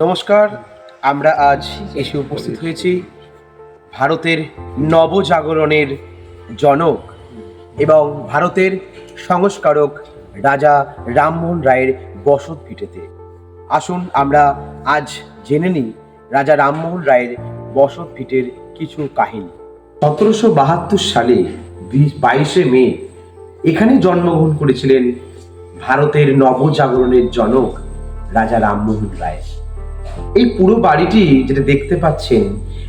নমস্কার, আমরা আজ এসে উপস্থিত হয়েছি ভারতের নবজাগরণের জনক এবং ভারতের সংস্কারক রাজা রামমোহন রায়ের বসত ভিটেতে আসুন, আমরা আজ জেনে নিই রাজা রামমোহন রায়ের বসত ভিটের কিছু কাহিনী। সতেরোশো বাহাত্তর সালে বাইশে মে এখানে জন্মগ্রহণ করেছিলেন ভারতের নবজাগরণের জনক রাজা রামমোহন রায়। এই পুরো বাড়িটি যেটা দেখতে পাচ্ছেন,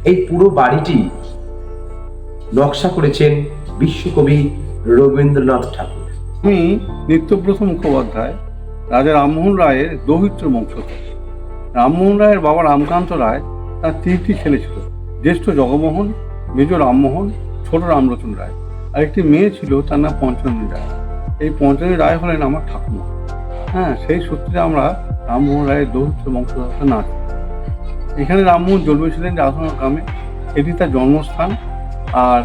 এই পুরো বাড়িটি নকশা করেছেন বিশ্বকবি রবীন্দ্রনাথ ঠাকুর। আমি নিত্যব্রত মুখোপাধ্যায়, রাজা রামমোহন রায়ের দৌহিত্র বংশধর রামমোহন রায়ের বাবা রামকান্ত রায় তার তিনটি ছেলে ছিল, জ্যেষ্ঠ জগমোহন, মেজ রামমোহন, ছোট রামলোচন রায়। আর একটি মেয়ে ছিল, তার নাম পঞ্চমী রায়। এই পঞ্চমী রায় হলেন আমার ঠাকুমা। হ্যাঁ সেই সূত্রে আমরা রামমোহন রায়ের দৌহিত্র বংশধরটা না এখানে রামমোহন জন্মেছিলেন রাধনা গ্রামে। এটি তার জন্মস্থান। আর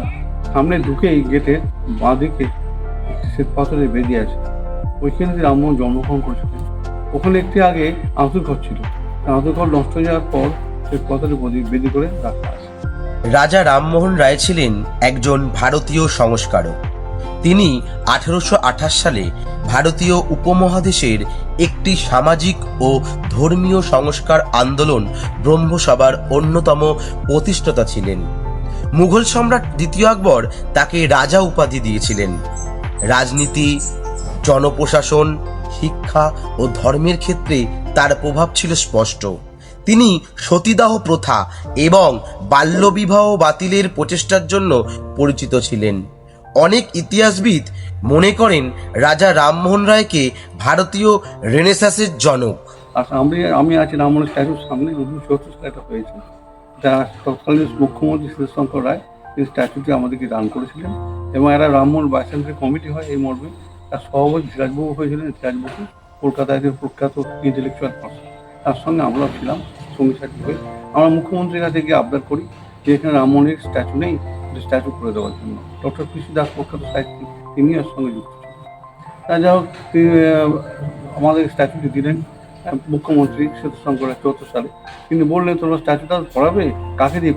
সামনে ঢুকেই গেটের বাঁ দিকে একটি শ্বেত পাথরের বেদি আছে। ওইখানে যে রামমোহন জন্মগ্রহণ করেছিলেন। ওখানে একটি আগে আঁতুর ঘর ছিল। আঁতুর ঘর নষ্ট হয়ে যাওয়ার পর শ্বেত পাথরের বেদি বেদি করে রাখা আছে। রাজা রামমোহন রায় ছিলেন একজন ভারতীয় সংস্কারক। তিনি আঠারোশো আঠাশ সালে ভারতীয় উপমহাদেশের একটি সামাজিক ও ধর্মীয় সংস্কার আন্দোলন ব্রহ্মসভার অন্যতম প্রতিষ্ঠাতা ছিলেন। মুঘল সম্রাট দ্বিতীয় আকবর তাকে রাজা উপাধি দিয়েছিলেন। রাজনীতি, জনপ্রশাসন, শিক্ষা ও ধর্মের ক্ষেত্রে তার প্রভাব ছিল স্পষ্ট। তিনি সতীদাহ প্রথা এবং বাল্যবিবাহ বাতিলের প্রচেষ্টার জন্য পরিচিত ছিলেন। অনেক ইতিহাসবিদ মনে করেন রাজা রামমোহন রায়কে ভারতীয় রেনেসাসের জনক। আর আমি আমি আছি রামমোহন স্ট্যাচুর সামনে উনিশশো চৌত্রিশ হয়েছে। যা তৎকালীন মুখ্যমন্ত্রী শিবশঙ্কর রায় এই স্ট্যাচুটি আমাদেরকে দান করেছিলেন। এবং একটা রামমোহন বাইসেন্টারি কমিটি হয় এই মর্মে, তার সভাপতি ধীরাজবাবু হয়েছিলেন ধীরাজবাবু কলকাতায় প্রখ্যাত ইন্টেলেকচুয়াল পার্সন তার সঙ্গে আমরাও ছিলাম, সঙ্গী সাথী হয়ে। আমরা মুখ্যমন্ত্রীর কাছে গিয়ে আবদার করি যে এখানে রামমোহনের স্ট্যাচু নেই স্ট্যাচু করে দেওয়ার জন্য। ডক্টর কৃষি দাস প্রখ্যাত সাহিত্যিক তিনি সঙ্গে যুক্ত তা যা হোক তিনি আমাদের স্ট্যাচুটি দিলেন মুখ্যমন্ত্রী শ্বেতশঙ্কর চৌত্রিশ সালে। তিনি বললেন, তোমরা স্ট্যাচুটা করাবে কাকে দিয়ে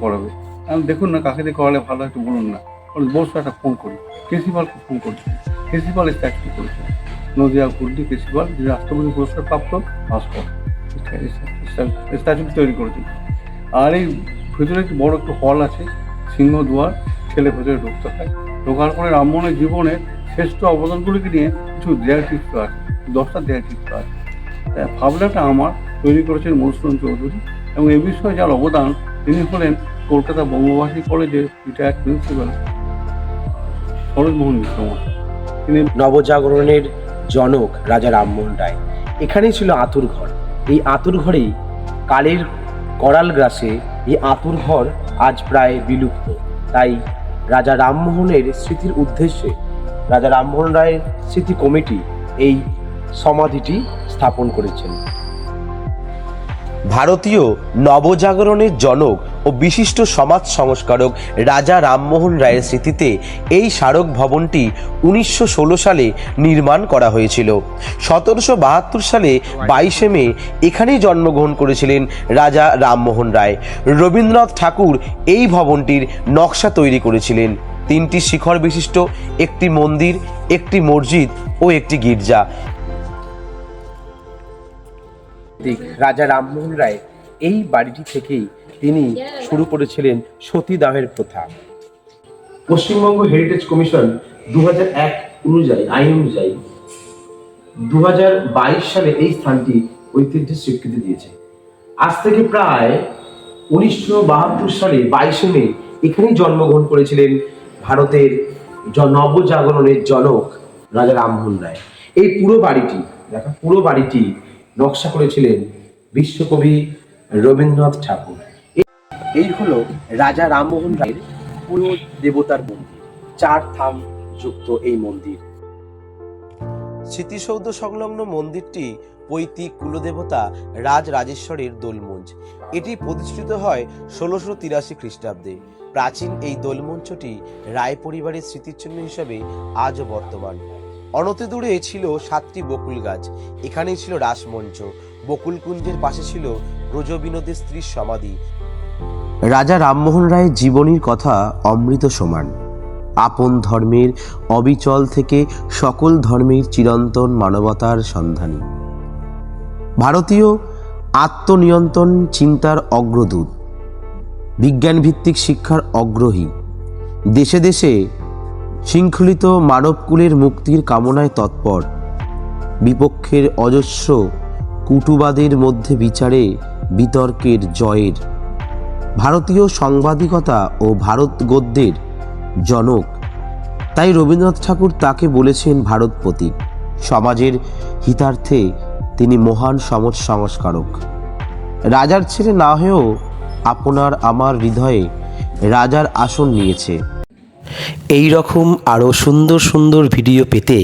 আমি দেখুন না, কাকে দিয়ে করালে ভালো একটু বলুন না। বসু একটা ফোন করি কেসিপালকে ফোন করছি কেসিপাল স্ট্যাচুটি করেছে। নদিয়া কুর্দি কেসিপাল যিনি রাষ্ট্রপতি পুরস্কার প্রাপ্ত, ভাস্কর। স্ট্যাচুটি তৈরি করেছেন। আর এই ভেতরে একটি বড় একটু হল আছে সিংহ দুয়ার ছেলে ভেতরে ঢুকতে হয়। ঢোকার পরে রামমোহনের জীবনের শ্রেষ্ঠ অবদানগুলিকে নিয়ে কিছু দেয়াল চিত্র আছে, দশটা দেয়াল চিত্র আছে। তাই ভাবনাটা আমার তৈরি করেছেন মধুসূদন চৌধুরী এবং এ বিষয়ে যার অবদান তিনি হলেন কলকাতা বঙ্গবাসী কলেজের রিটায়ার্ড প্রিন্সিপাল সরোজমোহন মিশ্র তিনি নবজাগরণের জনক রাজা রামমোহন রায়। এখানেই ছিল আতুর ঘর। এই আতুর ঘরেই কালের করাল গ্রাসে এই আতুর ঘর আজ প্রায় বিলুপ্ত। তাই রাজা রামমোহনের স্মৃতির উদ্দেশ্যে রাজা রামমোহন রায়ের স্মৃতি কমিটি এই সমাধিটি স্থাপন করেছেন। ভারতীয় নবজাগরণের জনক ও বিশিষ্ট সমাজ সংস্কারক রাজা রামমোহন রায়ের স্মৃতিতে এই স্মারক ভবনটি উনিশশো ষোলো সালে নির্মাণ করা হয়েছিল। সতেরোশো বাহাত্তর সালে বাইশে মে এখানেই জন্মগ্রহণ করেছিলেন রাজা রামমোহন রায়। রবীন্দ্রনাথ ঠাকুর এই ভবনটির নকশা তৈরি করেছিলেন। তিনটি শিখর বিশিষ্ট, একটি মন্দির, একটি মসজিদ ও একটি গির্জা। রাজা রামমোহন রায় এই বাড়িটি থেকেই তিনি শুরু করেছিলেন সতীদাহের প্রথা। পশ্চিমবঙ্গ হেরিটেজ কমিশন দু এক অনুযায়ী, আইন অনুযায়ী দু সালে এই স্থানটি ঐতিহ্যের স্বীকৃতি দিয়েছে। আজ থেকে প্রায় উনিশশো বাহাত্তর সালে বাইশে মে এখানেই জন্মগ্রহণ করেছিলেন ভারতের নবজাগরণের জনক রাজা রামমোহন রায়। এই পুরো বাড়িটি, দেখা, পুরো বাড়িটি নকশা করেছিলেন বিশ্বকবি রবীন্দ্রনাথ ঠাকুর। এই- হলো রাজা রামমোহন রায়ের পুরো দেবতার মন্দির। চার থাম যুক্ত এই মন্দির। স্মৃতিসৌধ সংলগ্ন মন্দিরটি পৈতৃক কুলদেবতা রাজ রাজেশ্বরের দোলমঞ্চ এটি প্রতিষ্ঠিত হয় ষোলোশো তিরাশি খ্রিস্টাব্দে। প্রাচীন এই দোলমঞ্চটি রায় পরিবারের স্মৃতিচিহ্ন হিসাবে আজও বর্তমান। অনতি দূরে ছিল সাতটি বকুল গাছ। এখানেই ছিল রাসমঞ্চ। বকুলকুঞ্জের পাশে ছিল ব্রজবিনোদের স্ত্রীর সমাধি। রাজা রামমোহন রায়ের জীবনীর কথা অমৃত সমান। আপন ধর্মের অবিচল থেকে সকল ধর্মের চিরন্তন মানবতার সন্ধানী। ভারতীয় আত্মনিয়ন্ত্রণ চিন্তার অগ্রদূত, বিজ্ঞানভিত্তিক শিক্ষার অগ্রহী, দেশে দেশে শৃঙ্খলিত মানবকুলের মুক্তির কামনায় তৎপর, বিপক্ষের অজস্র কুটুবাদের মধ্যে বিচারে বিতর্কের জয়ের ভারতীয় সাংবাদিকতা ও ভারত গদ্যের জনক। তাই রবীন্দ্রনাথ ঠাকুর তাকে বলেছেন ভারতপতি। সমাজের হিতার্থে তিনি মহান সমাজ সংস্কারক। রাজার ছেলে না হয়েও আপনার আমার হৃদয়ে রাজার আসন নিয়েছে। এই রকম আরও সুন্দর সুন্দর ভিডিও পেতে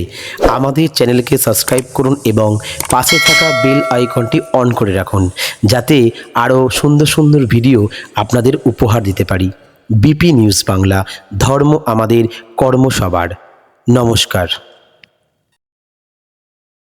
আমাদের চ্যানেলকে সাবস্ক্রাইব করুন এবং পাশে থাকা বেল আইকনটি অন করে রাখুন, যাতে আরও সুন্দর সুন্দর ভিডিও আপনাদের উপহার দিতে পারি। বিপি নিউজ বাংলা ধর্ম আমাদের কর্ম সবার নমস্কার।